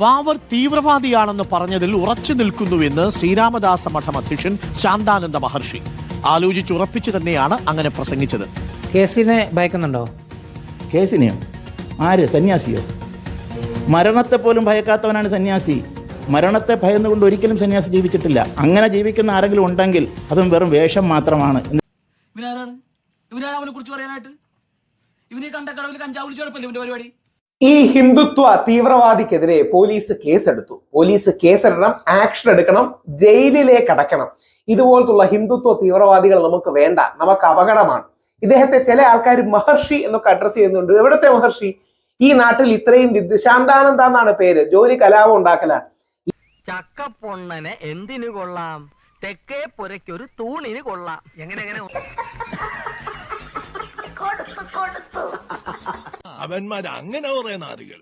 വാവർ തീവ്രവാദിയാണെന്ന് പറഞ്ഞതിൽ ഉറച്ചു നിൽക്കുന്നുവെന്ന് ശ്രീരാമദാസ മഠം അധ്യക്ഷൻ ശാന്താനന്ദ മഹർഷി. ആലോചിച്ചുറപ്പിച്ചു തന്നെയാണ് അങ്ങനെ പ്രസംഗിച്ചത്. കേസിനെ ഭയക്കുന്നുണ്ടോ? കേസിനെയോ? ആര്? സന്യാസിയോ? മരണത്തെ പോലും ഭയക്കാത്തവനാണ് സന്യാസി. മരണത്തെ ഭയന്നുകൊണ്ട് ഒരിക്കലും സന്യാസി ജീവിച്ചിട്ടില്ല. അങ്ങനെ ജീവിക്കുന്ന ആരെങ്കിലും ഉണ്ടെങ്കിൽ അതും വെറും വേഷം മാത്രമാണ്. ഇവനാരാണ്? അവനെ കുറിച്ച് പറയാനായിട്ട്? ഇവനെ കണ്ട കഞ്ചാവ് വിളിച്ച് കുഴപ്പമില്ല ഇവന്റെ പരിപാടി? ഈ ഹിന്ദുത്വ തീവ്രവാദിക്കെതിരെ പോലീസ് കേസെടുത്തു. പോലീസ് കേസെടുക്കണം ആക്ഷൻ എടുക്കണം ജയിലിലേക്ക് അടയ്ക്കണം. ഇതുപോലത്തുള്ള ഹിന്ദുത്വ തീവ്രവാദികൾ നമുക്ക് വേണ്ട നമുക്ക് അപകടമാണ്. ഇദ്ദേഹത്തെ ചില ആൾക്കാർ മഹർഷി എന്നൊക്കെ അഡ്രസ് ചെയ്യുന്നുണ്ട്. എവിടത്തെ മഹർഷി? ഈ നാട്ടിൽ ഇത്രയും വിദ്യ ശാന്താനന്ദ എന്നാണ് പേര്. ജോലി കലാപം ഉണ്ടാക്കലാണ്. ചക്കപ്പൊണ്ണനെ എന്തിനു കൊള്ളാം? തെക്കേ പുരയ്ക്കൊരു തൂണിന് കൊള്ളാം. എങ്ങനെ എങ്ങനെ? അവന്മാർ അങ്ങനെ കുറെ നാടുകൾ.